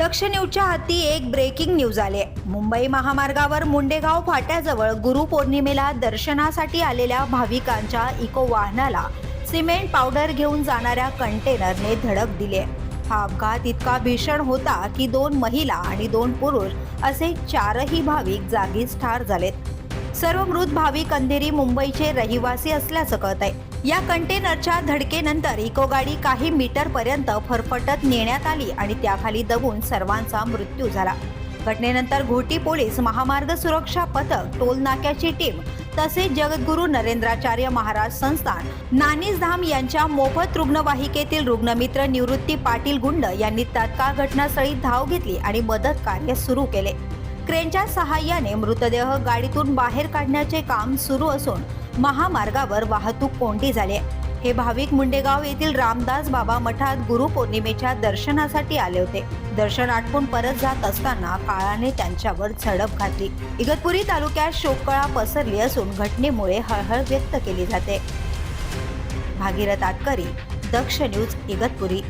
दक्ष न्यूजच्या हाती एक ब्रेकिंग न्यूज आले. मुंबई महामार्गावर मुंडेगाव फाट्याजवळ गुरुपौर्णिमेला दर्शनासाठी आलेल्या भाविकांच्या इको वाहनाला सिमेंट पावडर घेऊन जाणाऱ्या कंटेनरने धडक दिले. हा अपघात इतका भीषण होता की दोन महिला आणि दोन पुरुष असे चारही भाविक जागीच ठार झालेत. सर्व मृत भाविक अंधेरी मुंबईचे रहिवासी असल्याचं कळत आहे या कंटेनरच्या धडकेनंतर इको गाडी काही मीटर पर्यंत फरफटत नेण्यात आली आणि त्याखाली दबून सर्वांचा मृत्यू झाला. घटनेनंतर घोटी पोलीस महामार्ग सुरक्षा पथक टोल नाक्याची टीम तसेच जगद्गुरू नरेंद्राचार्य महाराज संस्थान नानीस धाम यांच्या मोफत रुग्णवाहिकेतील रुग्णमित्र निवृत्ती पाटील गुंड यांनी तात्काळ घटनास्थळी धाव घेतली आणि मदत कार्य सुरू केले. क्रेनच्या सहाय्याने मृतदेह गाडीतून बाहेर काढण्याचे काम सुरू असून महामार्गावर वाहतूक कोंडी झाली हे भाविक मुंडेगाव येथील रामदास बाबा मठात गुरुपौर्णिमेच्या दर्शनासाठी आले होते. दर्शन आटपून परत जात असताना काळाने त्यांच्यावर झडप घातली. इगतपुरी तालुक्यात शोककळा पसरली असून घटनेमुळे हळहळ व्यक्त केली जाते. भागीरथ आटकरी दक्ष न्यूज इगतपुरी.